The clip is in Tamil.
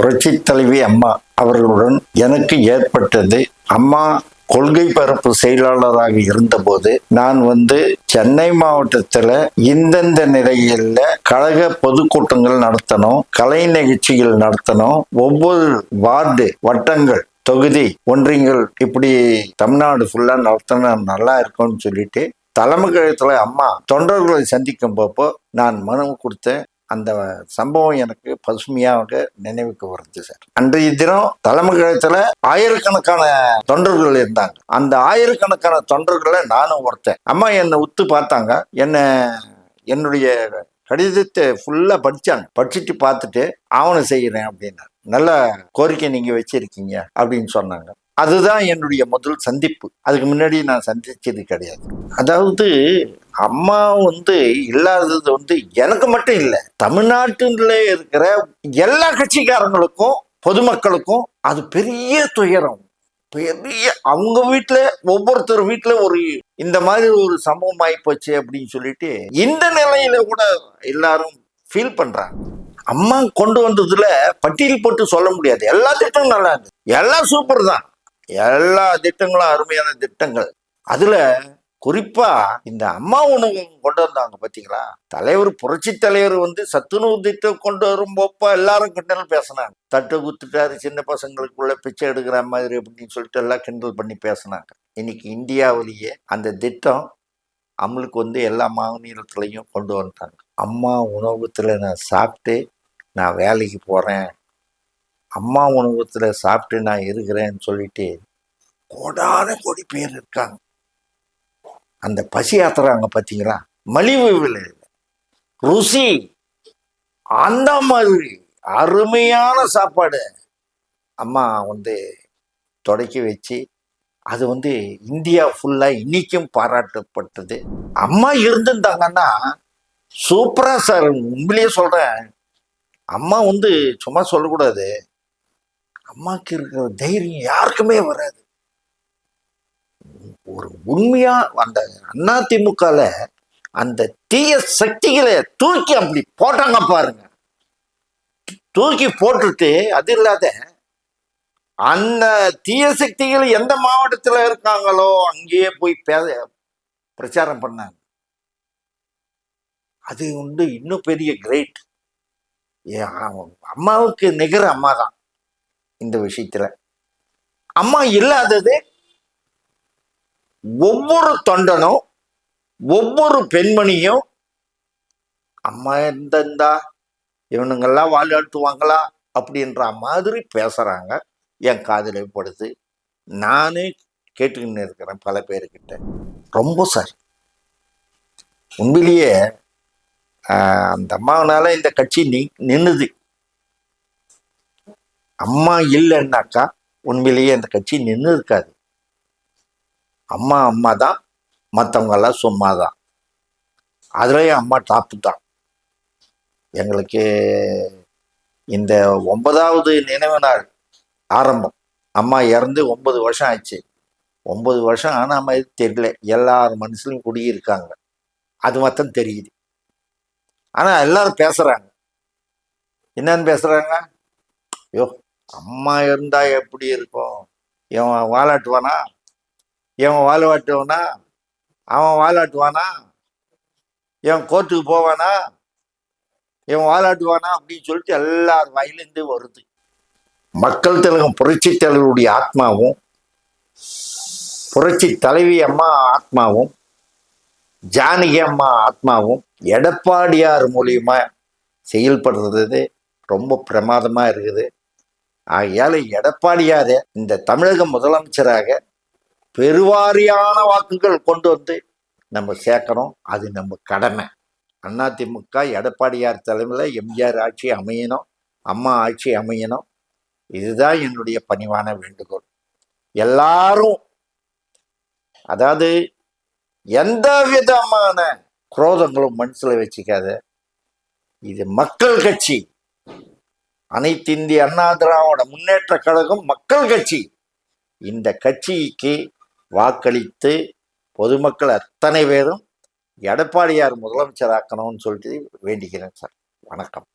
புரட்சி தலைவி அம்மா அவர்களுடன் எனக்கு ஏற்பட்டது அம்மா கொள்கை பரப்பு செயலாளராக இருந்தபோது நான் வந்து சென்னை மாவட்டத்தில் இந்தந்த நிலையில கழக பொதுக்கூட்டங்கள் நடத்தணும் கலை நிகழ்ச்சிகள் நடத்தணும் ஒவ்வொரு வார்டு வட்டங்கள் தொகுதி ஒன்றியங்கள் இப்படி தமிழ்நாடு ஃபுல்லாக நடத்தினா நல்லா இருக்கும்னு சொல்லிட்டு தலைமை கழகத்தில் அம்மா தொண்டர்களை சந்திக்கும் போப்போ நான் மனு கொடுத்தேன். அந்த சம்பவம் எனக்கு பசுமையாக நினைவுக்கு வருது சார். அன்றைய தினம் தலைமை கழகத்துல ஆயிரக்கணக்கான தொண்டர்கள் இருந்தாங்க. அந்த ஆயிரக்கணக்கான தொண்டர்களை நானும் ஒருத்தன். அம்மா என்னை உத்து பார்த்தாங்க. என்ன என்னுடைய கடிதத்தை ஃபுல்லாக படித்தாங்க படிச்சுட்டு பார்த்துட்டு ஆவணம் செய்கிறேன் அப்படின்னா நல்ல கோரிக்கை நீங்கள் வச்சுருக்கீங்க அப்படின்னு சொன்னாங்க. அதுதான் என்னுடைய முதல் சந்திப்பு. அதுக்கு முன்னாடி நான் சந்திச்சது கிடையாது. அதாவது அம்மா வந்து இல்லாதது வந்து எனக்கு மட்டும் இல்லை தமிழ்நாட்டில் இருக்கிற எல்லா கட்சிக்காரங்களுக்கும் பொதுமக்களுக்கும் அது பெரிய துயரம். பெரிய அவங்க வீட்டில் ஒவ்வொருத்தர் வீட்டில் ஒரு இந்த மாதிரி ஒரு சம்பவம் ஆகிப்போச்சு அப்படின்னு சொல்லிட்டு இந்த நிலையில கூட எல்லாரும் ஃபீல் பண்றாங்க. அம்மா கொண்டு வந்ததுல பட்டியல் போட்டு சொல்ல முடியாது. எல்லா திட்டமும் நல்லா இருந்தது. எல்லாம் சூப்பர் தான். எல்லா திட்டங்களும் அருமையான திட்டங்கள். அதுல குறிப்பா இந்த அம்மா உணவகம் கொண்டு வந்தாங்க பாத்தீங்களா? தலைவர் புரட்சி தலைவர் வந்து சத்துணவு திட்டம் கொண்டு வரும்போப்ப எல்லாரும் கிண்டல் பேசினாங்க. தட்டு குத்துட்டாரு சின்ன பசங்களுக்குள்ள பிச்சை எடுக்கிற மாதிரி அப்படின்னு சொல்லிட்டு எல்லாம் கிண்டல் பண்ணி பேசினாங்க. இன்னைக்கு இந்தியாவிலேயே அந்த திட்டம் அமலுக்கு வந்து எல்லா மாநிலத்திலையும் கொண்டு வந்துட்டாங்க. அம்மா உணவகத்தில் நான் சாப்பிட்டு நான் வேலைக்கு போகிறேன் அம்மா உணவகத்தில் சாப்பிட்டு நான் இருக்கிறேன்னு சொல்லிட்டு கோடான கோடி பேர் இருக்காங்க. அந்த பசி ஆத்துறாங்க பார்த்தீங்களா மலிவு விலை. ருசி. அந்த மாதிரி அருமையான சாப்பாடு. அம்மா வந்து தொடக்கி வச்சு அது வந்து இந்தியா ஃபுல்லாக இன்றைக்கும் பாராட்டப்பட்டது. அம்மா இருந்திருந்தாங்கன்னா சூப்பராக சார் உண்மையிலேயே சொல்கிறேன் அம்மா வந்து சும்மா சொல்லக்கூடாது. அம்மாவுக்கு இருக்கிற தைரியம் யாருக்குமே வராது. ஒரு உண்மையா அந்த அதிமுகல அந்த தீய சக்திகளை தூக்கி அப்படி போட்டாங்க பாருங்க. தூக்கி போட்டுட்டு அது இல்லாத அந்த தீய சக்திகள் எந்த மாவட்டத்தில் இருக்காங்களோ அங்கேயே போய் பேச பிரச்சாரம் பண்ணாங்க. அது வந்து இன்னும் பெரிய கிரேட் அம்மாவுக்கு நிகர் அம்மா தான் இந்த விஷயத்துல. அம்மா இல்லாதது ஒவ்வொரு தொண்டனும் ஒவ்வொரு பெண்மணியும் அம்மா இருந்திருந்தா இவனுங்கெல்லாம் வாழ்த்துவாங்களா அப்படின்ற மாதிரி பேசுறாங்க. என் காதில் படுது. நானே கேட்டுக்கின்னு இருக்கிறேன் பல பேர்கிட்ட ரொம்ப சார். உண்மையிலேயே ஆஹ், அந்த அம்மாவனால இந்த கட்சி நீ நின்னுது. அம்மா இல்லைன்னாக்கா உண்மையிலேயே இந்த கட்சி நின்று இருக்காது அம்மா அம்மா தான் மற்றவங்கெல்லாம் சும்மா தான் அதுலேயும் அம்மா டாப்பு தான். எங்களுக்கு இந்த ஒன்பதாவது நினைவு நாள் ஆரம்பம். அம்மா இறந்து ஒன்பது வருஷம் ஆச்சு ஒன்பது வருஷம் ஆனால் மாதிரி தெரியல. எல்லார் மனசுலையும் குடியிருக்காங்க. அது மட்டும் தெரியுது. ஆனால் எல்லாரும் பேசுகிறாங்க என்னன்னு பேசுகிறாங்க ஐயோ அம்மா இருந்தால் எப்படி இருக்கும்? இவன் வாலாட்டுவானா? இவன் வாழாட்டுவானா அவன் வாழாட்டுவானா இவன் கோர்ட்டுக்கு போவானா? இவன் வாலாட்டுவானா அப்படின்னு சொல்லிட்டு எல்லார் வாயிலிருந்து வருது. மக்கள் திலகம் புரட்சி தலைவருடைய ஆத்மாவும் புரட்சி தலைவி அம்மா ஆத்மாவும் ஜானகி அம்மா ஆத்மாவும் எடப்பாடியார் மூலியமா செயல்படுறது ரொம்ப பிரமாதமாக இருக்குது. ஆகையால் எடப்பாடியாரே இந்த தமிழக முதலமைச்சராக பெருவாரியான வாக்குகள் கொண்டு வந்து நம்ம சேர்க்கணும். அது நம்ம கடமை. அதிமுக எடப்பாடியார் தலைமையில் எம்ஜிஆர் ஆட்சி அமையணும். அம்மா ஆட்சி அமையணும். இதுதான் என்னுடைய பணிவான வேண்டுகோள். எல்லாரும் அதாவது எந்த விதமான குரோதங்களும் மனசில் வச்சுக்காத. இது மக்கள் கட்சி. அனைத்து இந்திய அண்ணா திராவிட முன்னேற்ற கழகம் மக்கள் கட்சி. இந்த கட்சிக்கு வாக்களித்து பொதுமக்கள் அத்தனை பேரும் எடப்பாடியார் முதலமைச்சராக்கணும்னு சொல்லிட்டு வேண்டிக்கிறேன் சார். வணக்கம்.